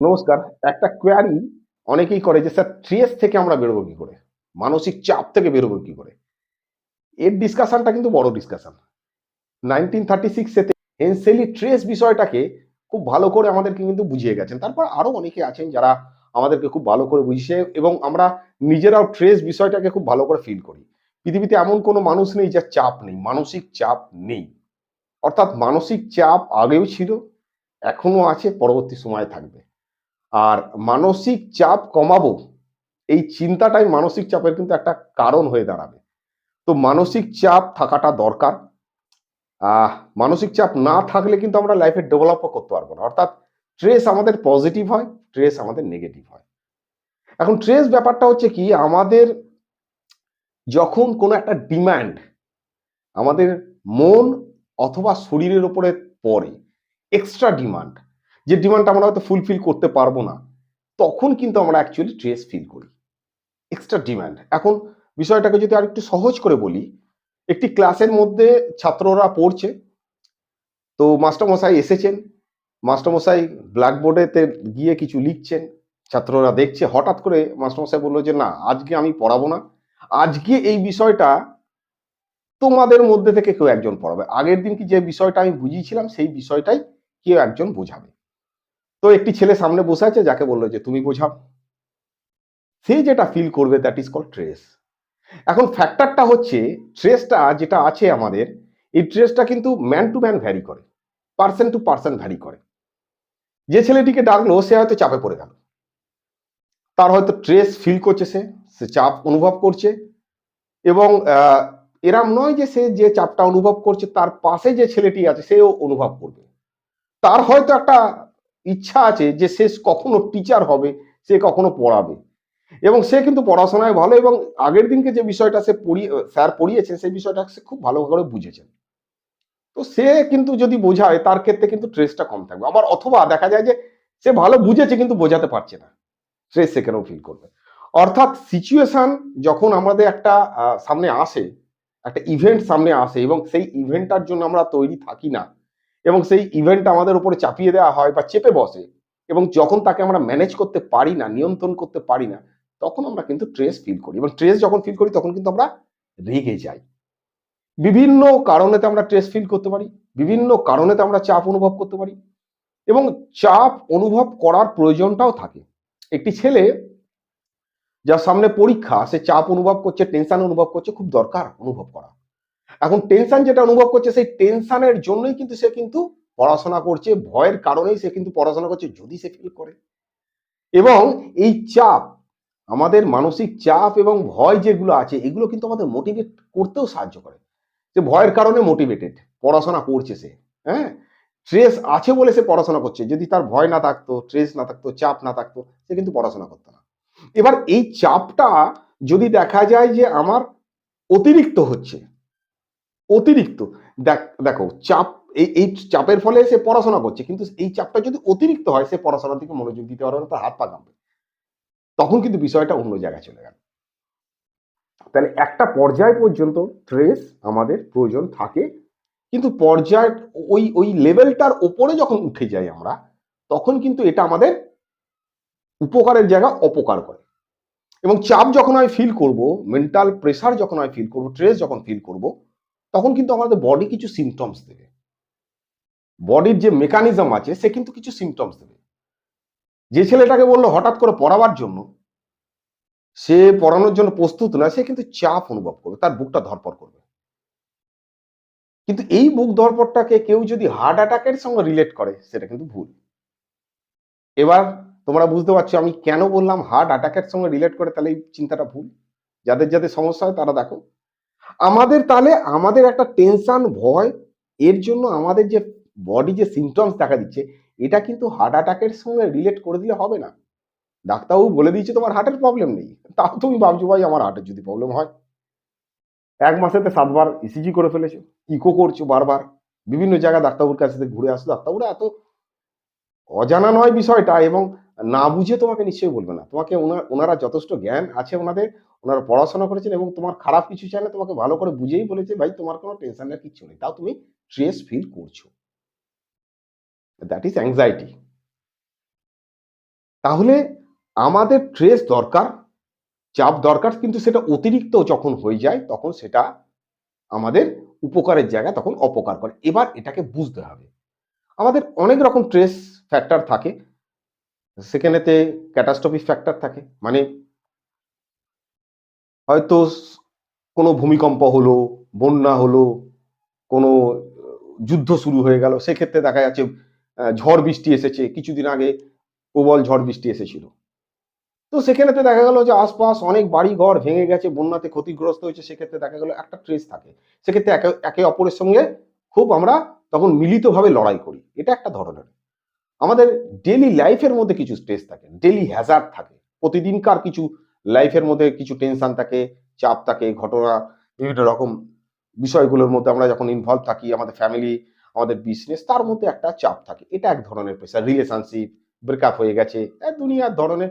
নমস্কার। একটা কোয়ারি অনেকেই করে যে, স্যার স্ট্রেস থেকে আমরা বেরোবো কি করে? মানসিক চাপ থেকে বেরোবো কি করে? এর ডিসকাশনটা কিন্তু বড় ডিসকাশন নাইনটিন থার্টি সিক্সে হেন্সেলি ট্রেস বিষয়টাকে খুব ভালো করে আমাদেরকে কিন্তু বুঝিয়ে গেছেন। তারপর আরও অনেকে আছেন যারা আমাদেরকে খুব ভালো করে বুঝিয়ে এবং আমরা নিজেরাও ট্রেস বিষয়টাকে খুব ভালো করে ফিল করি। পৃথিবীতে এমন কোনো মানুষ নেই যার চাপ নেই, মানসিক চাপ নেই। অর্থাৎ মানসিক চাপ আগেও ছিল এখনও আছে, পরবর্তী সময়ে থাকবে। আর মানসিক চাপ কমাবো, এই চিন্তাটাই মানসিক চাপের কিন্তু একটা কারণ হয়ে দাঁড়াবে। তো মানসিক চাপ থাকাটা দরকার। মানসিক চাপ না থাকলে কিন্তু আমরা লাইফে ডেভেলপও করতে পারব না। অর্থাৎ ট্রেস আমাদের পজিটিভ হয় ট্রেস আমাদের নেগেটিভ হয়। এখন ট্রেস ব্যাপারটা হচ্ছে কি, আমাদের যখন কোনো একটা ডিমান্ড আমাদের মন অথবা শরীরের উপরে পড়ে এক্সট্রা ডিমান্ড যে ডিমান্ডটা আমরা হয়তো ফুলফিল করতে পারব না, তখন কিন্তু আমরা অ্যাকচুয়ালি স্ট্রেস ফিল করি। এক্সট্রা ডিমান্ড এখন বিষয়টাকে যদি আর একটু সহজ করে বলি, একটি ক্লাসের মধ্যে ছাত্ররা পড়ছে, তো মাস্টারমশাই এসেছেন, মাস্টারমশাই ব্ল্যাকবোর্ডেতে গিয়ে কিছু লিখছেন, ছাত্ররা দেখছে, হঠাৎ করে মাস্টারমশাই বলল যে, না, আজকে আমি পড়াবো না। আজকে এই বিষয়টা তোমাদের মধ্যে থেকে কেউ একজন পড়াবে। আগের দিন কি যে বিষয়টা আমি বুঝিয়েছিলাম, সেই বিষয়টাই কেউ একজন বোঝাবে। তো একটি ছেলে সামনে বসে আছে যাকে বলল যে, তুমি বোঝাও। সে যেটা ফিল করবে দ্যাট ইজ কল ট্রেস এখন ফ্যাক্টরটা হচ্ছে ট্রেসটা যেটা আছে আমাদের, এই ট্রেসটা কিন্তু ম্যান টু ম্যান ভ্যারি করে পার্সন টু পার্সন ভ্যারি করে। যে ছেলেটিকে ডাকলো, সে হয়তো চাপে পড়ে গেল। তার হয়তো ট্রেস ফিল করছে সে সে চাপ অনুভব করছে, এবং এরম নয় যে সে যে চাপটা অনুভব করছে, তার পাশে যে ছেলেটি আছে, সেও অনুভব করবে। তার হয়তো একটা ইচ্ছা আছে যে সে কখনো টিচার হবে, সে কখনো পড়াবে। এবং সে কিন্তু পড়াশোনায় ভালো এবং আগের দিনকে যে বিষয়টা সে পড়িয়ে স্যার পড়িয়েছেন সেই বিষয়টা সে খুব ভালো করে বুঝেছেন। তো সে কিন্তু যদি বোঝায়, তার ক্ষেত্রে কিন্তু ট্রেসটা কম থাকবে। আবার অথবা দেখা যায় যে সে ভালো বুঝেছে কিন্তু বোঝাতে পারছে না। স্ট্রেস সেখানেও ফিল করবে? অর্থাৎ সিচুয়েশন যখন আমাদের একটা সামনে আসে, একটা ইভেন্ট সামনে আসে এবং সেই ইভেন্টটার জন্য আমরা তৈরি থাকি না এবং সেই ইভেন্ট আমাদের উপরে চাপিয়ে দেওয়া হয় বা চেপে বসে, এবং যখন তাকে আমরা ম্যানেজ করতে পারি না, নিয়ন্ত্রণ করতে পারি না, তখন আমরা কিন্তু ট্রেস ফিল করি। এবং ট্রেস যখন ফিল করি, তখন কিন্তু আমরা রেগে যাই। বিভিন্ন কারণেতে আমরা ট্রেস ফিল করতে পারি, বিভিন্ন কারণেতে আমরা চাপ অনুভব করতে পারি, এবং চাপ অনুভব করার প্রয়োজনটাও থাকে। একটি ছেলে যার সামনে পরীক্ষা, সে চাপ অনুভব করছে টেনশন অনুভব করছে, খুব দরকার অনুভব করা। এখন টেনশন যেটা অনুভব করছে, সেই টেনশনের জন্যই কিন্তু সে কিন্তু পড়াশোনা করছে, ভয়ের কারণেই সে কিন্তু পড়াশোনা করছে, যদি সে ফিল করে। এবং এই চাপ, আমাদের মানসিক চাপ এবং ভয় যেগুলো আছে, এগুলো কিন্তু আমাদের মোটিভেট করতেও সাহায্য করে। যে ভয়ের কারণে মোটিভেটেড পড়াশোনা করছে সে হ্যাঁ? স্ট্রেস আছে বলে সে পড়াশোনা করছে, যদি তার ভয় না থাকতো স্ট্রেস না থাকতো, চাপ না থাকতো, সে কিন্তু পড়াশোনা করতো না। এবার এই চাপটা যদি দেখা যায় যে আমার অতিরিক্ত হচ্ছে অতিরিক্ত। দেখ- দেখো, চাপ, এই এই চাপের ফলে সে পড়াশোনা করছে, কিন্তু এই চাপটা যদি অতিরিক্ত হয়, সে পড়াশোনার দিকে মনোযোগ দিতে পারবে না, তার হাত পা তখন কিন্তু বিষয়টা অন্য জায়গায় চলে গেল। তাহলে একটা পর্যায় পর্যন্ত ট্রেস আমাদের প্রয়োজন থাকে, কিন্তু পর্যায়, ওই ওই লেভেলটার ওপরে যখন উঠে যাই আমরা, তখন কিন্তু এটা আমাদের উপকারের জায়গা অপকার করে। এবং চাপ যখন আমি ফিল করব মেন্টাল প্রেসার যখন আমি ফিল করব ট্রেস যখন ফিল করব তখন কিন্তু আমাদের বডি কিছু সিমটমস দেবে। বডির যে মেকানিজম আছে, সে কিন্তু কিছু সিমটমস দেবে। যে ছেলেটাকে বলল হঠাৎ করে পড়াবার জন্য, সে পড়ানোর জন্য প্রস্তুত নয় সে কিন্তু চাপ অনুভব করবে, তার বুকটা ধরপড় করবে। কিন্তু এই বুক ধরপড়টাকে কেউ যদি হার্ট অ্যাটাকের সঙ্গে রিলেট করে, সেটা কিন্তু ভুল। এবার তোমরা বুঝতে পারছ আমি কেন বললাম হার্ট অ্যাটাকের সঙ্গে রিলেট করে, তাহলে এই চিন্তাটা ভুল। যাদের যাদের সমস্যা হয় তারা দেখো। আমাদের তাহলে আমাদের একটা টেনশন ভয়, এর জন্য আমাদের যে বডি যে সিমটমস দেখা দিচ্ছে, এটা কিন্তু হার্ট অ্যাটাকের সঙ্গে রিলেট করে দিলে হবে না। ডাক্তারবাবু বলে দিয়েছে তোমার হার্টের প্রবলেম নেই। তাও তুমি ভাবছ ভাই আমার হার্টের যদি প্রবলেম হয়। এক মাসেতে সাতবার ইসিজি করে ফেলেছো ইকো করছ বারবার। বিভিন্ন জায়গায় ডাক্তারবাবুর কাছে ঘুরে আসছো ডাক্তারবাবুরা এত অজানা নয় বিষয়টা এবং না বুঝে তোমাকে নিশ্চয়ই বলবে না। তোমাকে ওনা- ওনারা যথেষ্ট জ্ঞান আছে ওনাদের। ওনারা পড়াশোনা করেছেন এবং তোমার খারাপ কিছু চাই না তোমাকে ভালো করে বুঝেই বলেছে, ভাই, তোমার কোনো টেনশনের কিচ্ছু নেই। তাও তুমি স্ট্রেস ফিল করছ। দ্যাট ইজ অ্যাংজাইটি তাহলে আমাদের ট্রেস দরকার, চাপ দরকার, কিন্তু সেটা অতিরিক্ত যখন হয়ে যায়, তখন সেটা আমাদের উপকারের জায়গা তখন অপকার করে। এবার এটাকে বুঝতে হবে। আমাদের অনেক রকম ট্রেস ফ্যাক্টর থাকে। সেখানেতে ক্যাটাস্ট্রফিক ফ্যাক্টর থাকে। মানে হয়তো কোনো ভূমিকম্প হলো, বন্যা হলো, কোনো যুদ্ধ শুরু হয়ে গেল, সেক্ষেত্রে দেখা যাচ্ছে ঝড় বৃষ্টি এসেছে, কিছুদিন আগে প্রবল ঝড় বৃষ্টি এসেছিল। তো সেখানেতে দেখা গেল যে আশপাশ অনেক বাড়ি ঘর ভেঙে গেছে, বন্যাতে ক্ষতিগ্রস্ত হয়েছে, সেক্ষেত্রে দেখা গেল একটা ট্রেস থাকে। সেক্ষেত্রে একে একে অপরের সঙ্গে খুব আমরা তখন মিলিতভাবে লড়াই করি। এটা একটা ধরনের। আমাদের ডেলি লাইফের মধ্যে কিছু স্ট্রেস থাকে ডেলি হ্যাজার্ড থাকে। প্রতিদিনকার কিছু লাইফের মধ্যে কিছু টেনশন থাকে, চাপ থাকে, ঘটনা, বিভিন্ন রকম বিষয়গুলোর মধ্যে আমরা যখন ইনভলভ থাকি, আমাদের ফ্যামিলি আমাদের বিজনেস তার মধ্যে একটা চাপ থাকে। এটা এক ধরনের প্রেশার রিলেশনশিপ ব্রেকআপ হয়ে গেছে। দুনিয়ার ধরনের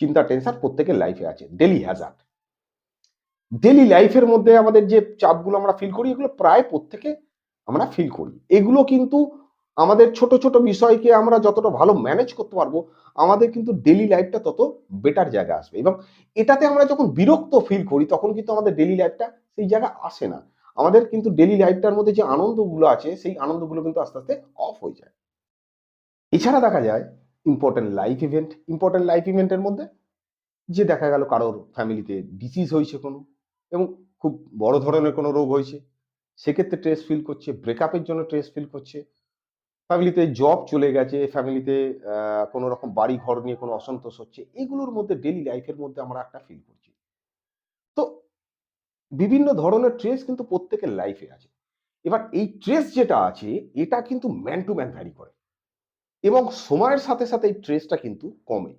চিন্তা টেনশন প্রত্যেকের লাইফে আছে। ডেলি হ্যাজার্ড ডেলি লাইফের মধ্যে আমাদের যে চাপগুলো আমরা ফিল করি, এগুলো প্রায় প্রত্যেকে আমরা ফিল করি। এগুলো কিন্তু আমাদের ছোট ছোট বিষয়কে আমরা যতটা ভালো ম্যানেজ করতে পারব, আমাদের কিন্তু ডেলি লাইফটা তত বেটার জায়গা আসবে। এবং এটাতে আমরা যখন বিরক্ত ফিল করি, তখন কিন্তু আমাদের ডেলি লাইফটা সেই জায়গা আসে না। আমাদের কিন্তু ডেলি লাইফটার মধ্যে যে আনন্দগুলো আছে, সেই আনন্দগুলো কিন্তু আস্তে আস্তে অফ হয়ে যায়। এছাড়া দেখা যায় important life event important life ইভেন্টের মধ্যে যে দেখা গেল কারোর ফ্যামিলিতে ডিসিজ হয়েছে কোনো এবং খুব বড় ধরনের কোনো রোগ হয়েছে, সেক্ষেত্রে ট্রেস ফিল করছে ব্রেকআপের জন্য ট্রেস ফিল করছে। ফ্যামিলিতে জব চলে গেছে ফ্যামিলিতে কোনো রকম বাড়ি ঘর নিয়ে কোনো অসন্তোষ হচ্ছে, এগুলোর মধ্যে ডেলি লাইফের মধ্যে আমরা একটা ফিল করছি। তো বিভিন্ন ধরনের ট্রেস কিন্তু প্রত্যেকের লাইফে আছে। এবার এই ট্রেস যেটা আছে, এটা কিন্তু ম্যান টু ম্যান ভ্যারি করে। এবং সময়ের সাথে সাথে এই ট্রেসটা কিন্তু কমে।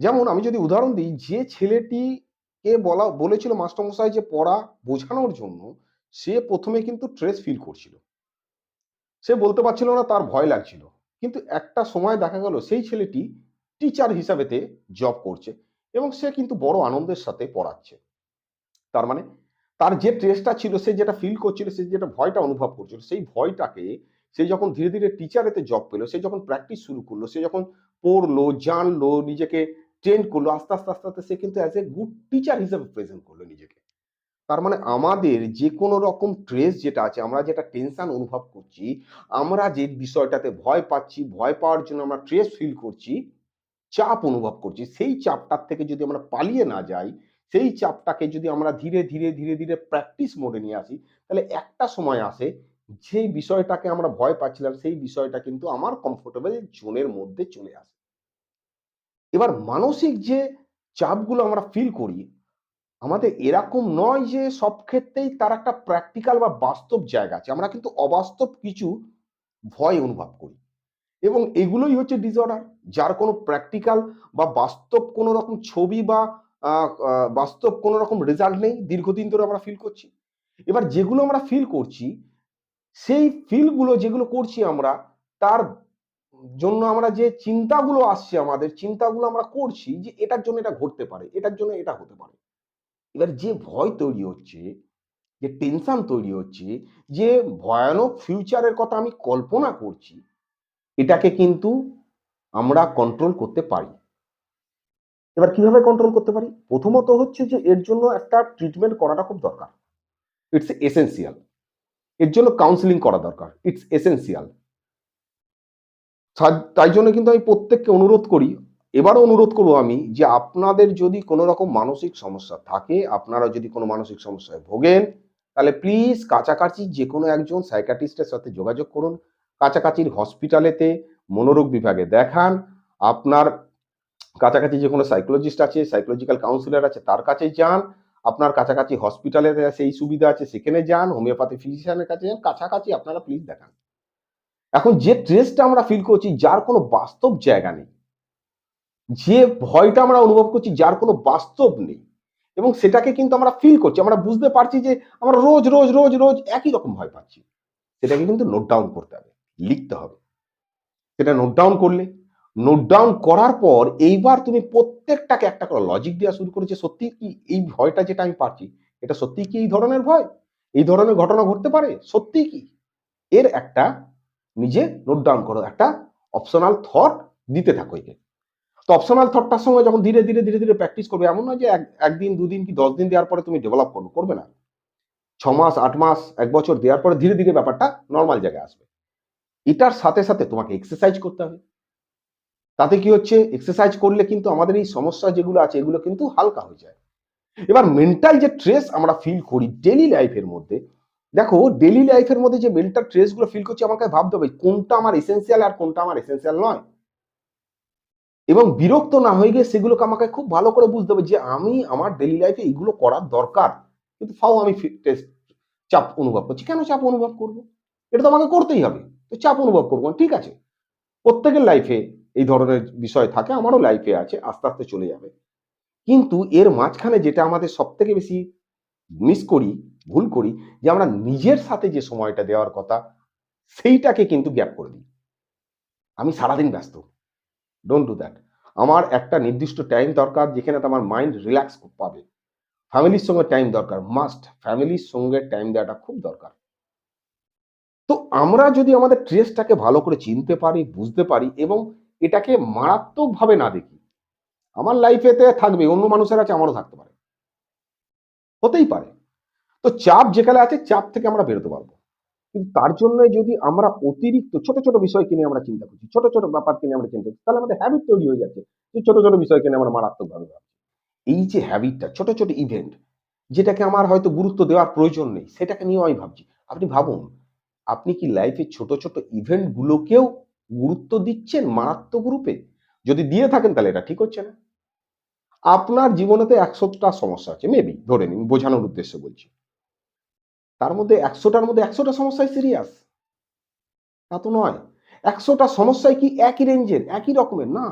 যেমন আমি যদি উদাহরণ দিই, যে ছেলেটিকে বলা, বলেছিল মাস্টারমশাই যে পড়া বোঝানোর জন্য, সে প্রথমে কিন্তু ট্রেস ফিল করছিল। সে বলতে পারছিল না, তার ভয় লাগছিল। কিন্তু একটা সময় দেখা গেল, সেই ছেলেটি টিচার হিসাবেতে জব করছে এবং সে কিন্তু বড় আনন্দের সাথে পড়াচ্ছে। তার মানে তার যে ট্রেসটা ছিল, সে যেটা ফিল করছিল, সে যেটা ভয়টা অনুভব করছিল, সেই ভয়টাকে সে যখন ধীরে ধীরে টিচারেতে জব পেল, সে যখন প্র্যাকটিস শুরু করল, সে যখন পড়ল, জানলো, নিজেকে ট্রেন করল, আস্তে আস্তে আস্তে আস্তে, সে কিন্তু অ্যাজ এ গুড টিচার হিসেবে প্রেজেন্ট করল নিজেকে। তার মানে আমাদের যে কোনো রকম ট্রেস যেটা আছে, আমরা যেটা টেনশন অনুভব করছি, আমরা যে বিষয়টাতে ভয় পাচ্ছি, ভয় পাওয়ার জন্য আমরা ট্রেস ফিল করছি, চাপ অনুভব করছি, সেই চাপটার থেকে যদি আমরা পালিয়ে না যাই, সেই চাপটাকে যদি আমরা ধীরে ধীরে ধীরে ধীরে প্র্যাকটিস মোডে নিয়ে আসি, তাহলে একটা সময় আসে যেই বিষয়টাকে আমরা ভয় পাচ্ছিলাম, সেই বিষয়টা কিন্তু আমার কমফোর্টেবল জোনের মধ্যে চলে আসে। এবার মানসিক যে চাপগুলো আমরা ফিল করি আমাদের এরকম নয় যে সব ক্ষেত্রেই তার একটা প্র্যাকটিক্যাল বা বাস্তব জায়গা আছে। আমরা কিন্তু অবাস্তব কিছু ভয় অনুভব করি। এবং এগুলোই হচ্ছে ডিসঅর্ডার যার কোনো প্র্যাকটিক্যাল বা বাস্তব কোনো রকম ছবি বা বাস্তব কোনো রকম রেজাল্ট নেই দীর্ঘদিন ধরে আমরা ফিল করছি। এবার যেগুলো আমরা ফিল করছি, সেই ফিলগুলো যেগুলো করছি আমরা, তার জন্য আমরা যে চিন্তাগুলো আসছে আমাদের, চিন্তাগুলো আমরা করছি যে এটার জন্য এটা ঘটতে পারে, এটার জন্য এটা হতে পারে। এবার যে ভয় তৈরি হচ্ছে, যে টেনশন তৈরি হচ্ছে, যে ভয়ানক ফিউচারের কথা আমি কল্পনা করছি, এটাকে কিন্তু আমরা কন্ট্রোল করতে পারি। এবার কীভাবে কন্ট্রোল করতে পারি? প্রথমত হচ্ছে যে এর জন্য একটা ট্রিটমেন্ট করাটা খুব দরকার। ইটস এসেন্সিয়াল এর জন্য কাউন্সিলিং করা দরকার। ইটস এসেন্সিয়াল তাই জন্য কিন্তু আমি প্রত্যেককে অনুরোধ করি এবারও অনুরোধ করব আমি যে আপনাদের যদি কোনো রকম মানসিক সমস্যা থাকে, আপনারা যদি কোনো মানসিক সমস্যায় ভোগেন, তাহলে প্লিজ কাছাকাছি যে কোনো একজন সাইকাটিস্টের সাথে যোগাযোগ করুন। কাছাকাছির হসপিটালেতে মনোরোগ বিভাগে দেখান। আপনার কাছাকাছি যে কোনো সাইকোলজিস্ট আছে সাইকোলজিক্যাল কাউন্সিলর আছে, তার কাছে যান। আপনার কাছাকাছি হসপিটালে সেই সুবিধা আছে, সেখানে যান। হোমিওপ্যাথি ফিজিশিয়ানের কাছে যান। কাছাকাছি আপনারা প্লিজ দেখান। এখন যে ট্রেসটা আমরা ফিল করছি, যার কোনো বাস্তব জায়গা নেই। যে ভয়টা আমরা অনুভব করছি, যার কোনো বাস্তব নেই। এবং সেটাকে কিন্তু আমরা ফিল করছি। আমরা বুঝতে পারছি যে আমরা রোজ রোজ রোজ রোজ একই রকম ভয় পাচ্ছি। সেটাকে কিন্তু নোট ডাউন করতে হবে, লিখতে হবে। সেটা নোট ডাউন করলে নোট ডাউন করার পর এইবার তুমি প্রত্যেকটাকে একটা করে লজিক দেওয়া শুরু করেছে সত্যি কি এই ভয়টা যেটা আমি পাচ্ছি, এটা সত্যি কি এই ধরনের ভয়? এই ধরনের ঘটনা ঘটতে পারে? সত্যি কি? এর একটা নিজে নোট ডাউন করো, একটা অপশনাল থট দিতে থাকো একে। তো অপশনাল থটটার সময় যখন ধীরে ধীরে ধীরে ধীরে প্র্যাকটিস করবে, এমন নয় যে একদিন, দুদিন কি দশ দিন দেওয়ার পরে তুমি ডেভেলপ করবে করবে না। ছ মাস, আট মাস, এক বছর দেওয়ার পরে ধীরে ধীরে ব্যাপারটা নর্মাল জায়গায় আসবে। এটার সাথে সাথে তোমাকে এক্সারসাইজ করতে হবে। তাতে কি হচ্ছে? এক্সারসাইজ করলে কিন্তু আমাদের এই সমস্যা যেগুলো আছে, এগুলো কিন্তু হালকা হয়ে যায়। এবার মেন্টাল যে স্ট্রেস আমরা ফিল করি ডেলি লাইফের মধ্যে, দেখো ডেলি লাইফের মধ্যে যে মেন্টাল স্ট্রেসগুলো ফিল করছি, আমাকে ভাবতে হবে কোনটা আমার এসেন্সিয়াল আর কোনটা আমার এসেন্সিয়াল নয়। এবং বিরক্ত না হয়ে গিয়ে সেগুলোকে আমাকে খুব ভালো করে বুঝতে হবে যে আমি আমার ডেলি লাইফে এইগুলো করার দরকার। কিন্তু ফাও আমি ফিটনেস চাপ অনুভব করছি। কেন চাপ অনুভব করব? এটা তো আমাকে করতেই হবে। তো চাপ অনুভব করব। ঠিক আছে। প্রত্যেকের লাইফে এই ধরনের বিষয় থাকে, আমারও লাইফে আছে, আস্তে আস্তে চলে যাবে। কিন্তু এর মাঝখানে যেটা আমাদের সব থেকে বেশি মিস করি, ভুল করি, যে আমরা নিজের সাথে যে সময়টা দেওয়ার কথা, সেইটাকে কিন্তু গ্যাপ করে দিই। আমি সারাদিন ব্যস্ত। ডোন্ট ডু দ্যাট আমার একটা নির্দিষ্ট টাইম দরকার যেখানে আমার মাইন্ড রিল্যাক্স পাবে। ফ্যামিলির সঙ্গে টাইম দরকার মাস্ট ফ্যামিলির সঙ্গে টাইম দেওয়াটা খুব দরকার। তো আমরা যদি আমাদের ট্রেসটাকে ভালো করে চিনতে পারি, বুঝতে পারি এবং এটাকে মারাত্মকভাবে না দেখি, আমার লাইফেতে থাকবে, অন্য মানুষের আছে আমারও থাকতে পারে। হতেই পারে। তো চাপ যেখানে আছে, চাপ থেকে আমরা বেরোতে পারব। কিন্তু তার জন্য যদি আমরা অতিরিক্ত ছোট ছোট বিষয়কে নিয়ে আমরা চিন্তা করছি, ছোট ছোট ব্যাপারকে নিয়ে আমরা চিন্তা করছি, তাহলে আমাদের হ্যাবিট তৈরি হয়ে যাচ্ছে যে ছোট ছোট বিষয়কে নিয়ে আমরা মারাত্মকভাবে ভাবছি। এই যে হ্যাবিটটা ছোট ছোট ইভেন্ট যেটাকে আমার হয়তো গুরুত্ব দেওয়ার প্রয়োজন নেই, সেটাকে নিয়েও আমি ভাবছি। আপনি ভাবুন, আপনি কি লাইফে ছোট ছোট ইভেন্ট গুলোকেও গুরুত্ব দিচ্ছেন মারাত্মক রূপে? যদি দিয়ে থাকেন তাহলে এটা ঠিক হচ্ছে না। আপনার জীবনেতে একশোটা সমস্যা আছে মেবি ধরে নিন, বোঝানোর উদ্দেশ্যে বলছি। তার মধ্যে একশোটার মধ্যে একশোটা সমস্যায় সিরিয়াস তা তো নয়। একশোটা সমস্যায় কি একই রেঞ্জের, একই রকমের? না।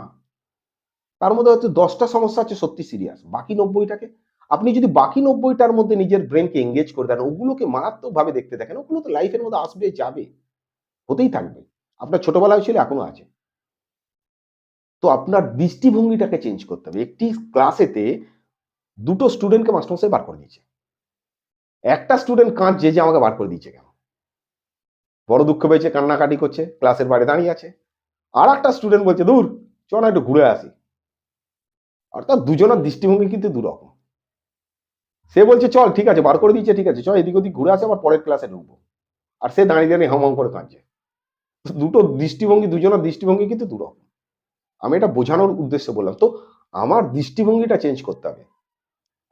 তার মধ্যে হয়তো দশটা সমস্যা আছে সত্যি সিরিয়াস বাকি নব্বইটাকে, আপনি যদি বাকি নব্বইটার মধ্যে নিজের ব্রেনকে এঙ্গেজ করে দেন, ওগুলোকে মারাত্মকভাবে দেখতে দেখেন, ওগুলো তো লাইফের মধ্যে আসবে, যাবে, হতেই থাকবে। আপনার ছোটবেলায় ছিল এখনও আছে। তো আপনার দৃষ্টিভঙ্গিটাকে চেঞ্জ করতে হবে। একটি ক্লাসেতে দুটো স্টুডেন্টকে মাস্টারমশাই বার করে দিয়েছে। একটা স্টুডেন্ট কাঁদছে যে আমাকে বার করে দিয়েছে কেন? বড় দুঃখ পেয়েছে, কান্নাকাটি করছে ক্লাসের বাইরে দাঁড়িয়ে আছে। আর একটা স্টুডেন্ট বলছে, দূর, চ না একটু ঘুরে আসি। অর্থাৎ দুজনের দৃষ্টিভঙ্গি কিন্তু দুরকম। সে বলছে, চল, ঠিক আছে, বার করে দিয়েছে, ঠিক আছে চল এদিক ওদিক ঘুরে আসে, আবার পরের ক্লাসে ঢুকবো। আর সে দাঁড়িয়ে দাঁড়িয়ে হাম করে কাঁদছে। দুটো দৃষ্টিভঙ্গি, দুজনের দৃষ্টিভঙ্গি কিন্তু দুরকম। আমি এটা বোঝানোর উদ্দেশ্যে বললাম। তো আমার দৃষ্টিভঙ্গিটা চেঞ্জ করতে হবে।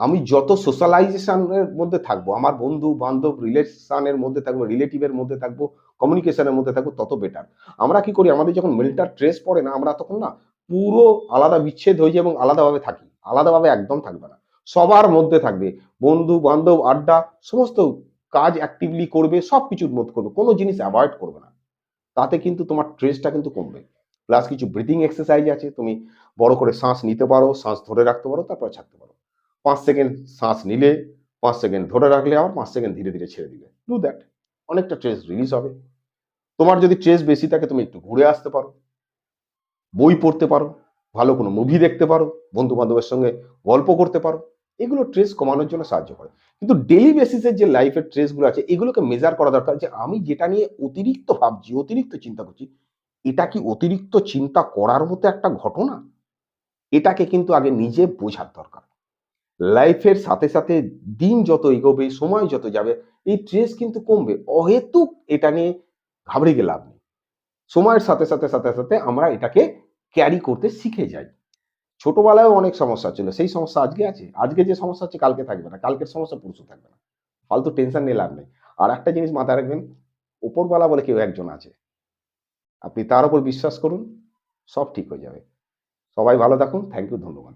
আমি যত সোশ্যালাইজেশনের মধ্যে থাকব, আমার বন্ধু, বান্ধব রিলেশনের মধ্যে থাকব রিলেটিভের মধ্যে থাকব কমিউনিকেশনের মধ্যে থাকব, তত বেটার আমরা কি করি? আমাদের যখন মেন্টাল ট্রেস পড়ে না, আমরা তখন না পুরো আলাদা বিচ্ছেদ হয়ে যায় এবং আলাদাভাবে থাকি। আলাদাভাবে একদম থাকবে না। সবার মধ্যে থাকবে। বন্ধু, বান্ধব, আড্ডা, সমস্ত কাজ অ্যাক্টিভলি করবে সব কিছুর মধ্যে করবে। কোনো জিনিস অ্যাভয়েড করবে না। তাতে কিন্তু তোমার ট্রেসটা কিন্তু কমবে। প্লাস কিছু ব্রিথিং এক্সারসাইজ আছে। তুমি বড় করে শ্বাস নিতে পারো, শ্বাস ধরে রাখতে পারো, তারপর ছাড়তে পারো। পাঁচ সেকেন্ড শ্বাস নিলে, পাঁচ সেকেন্ড ধরে রাখলে আবার পাঁচ সেকেন্ড ধীরে ধীরে ছেড়ে দিলে। ডু দ্যাট অনেকটা ট্রেস রিলিজ হবে। তোমার যদি ট্রেস বেশি থাকে, তুমি একটু ঘুরে আসতে পারো। বই পড়তে পারো। ভালো কোনো মুভি দেখতে পারো। বন্ধু বান্ধবের সঙ্গে গল্প করতে পারো। এগুলো ট্রেস কমানোর জন্য সাহায্য করে। কিন্তু ডেলি বেসিসের যে লাইফের ট্রেসগুলো আছে, এগুলোকে মেজার করা দরকার যে আমি যেটা নিয়ে অতিরিক্ত ভাবছি, অতিরিক্ত চিন্তা করছি, এটা কি অতিরিক্ত চিন্তা করার মতো একটা ঘটনা? এটাকে কিন্তু আগে নিজে বোঝার দরকার। লাইফের সাথে সাথে দিন যত এগোবে, সময় যত যাবে, এই ট্রেস কিন্তু কমবে। অহেতুক এটা নিয়ে ঘাবড়ে গেলাম সময়ের সাথে সাথে সাথে সাথে আমরা এটাকে ক্যারি করতে শিখে যাই। ছোটবেলায় অনেক সমস্যা ছিল। সেই সমস্যা আজকে আছে। আজকে যে সমস্যা হচ্ছে, কালকে থাকবে না। কালকের সমস্যা পরশু থাকবে না। ফালতু টেনশন নিয়ে লাভ নেই। আর একটা জিনিস মাথায় রাখবেন ওপরওয়ালা বলে কেউ একজন আছে। আপনি তার উপর বিশ্বাস করুন, সব ঠিক হয়ে যাবে। সবাই ভালো থাকুন। থ্যাংক ইউ ধন্যবাদ।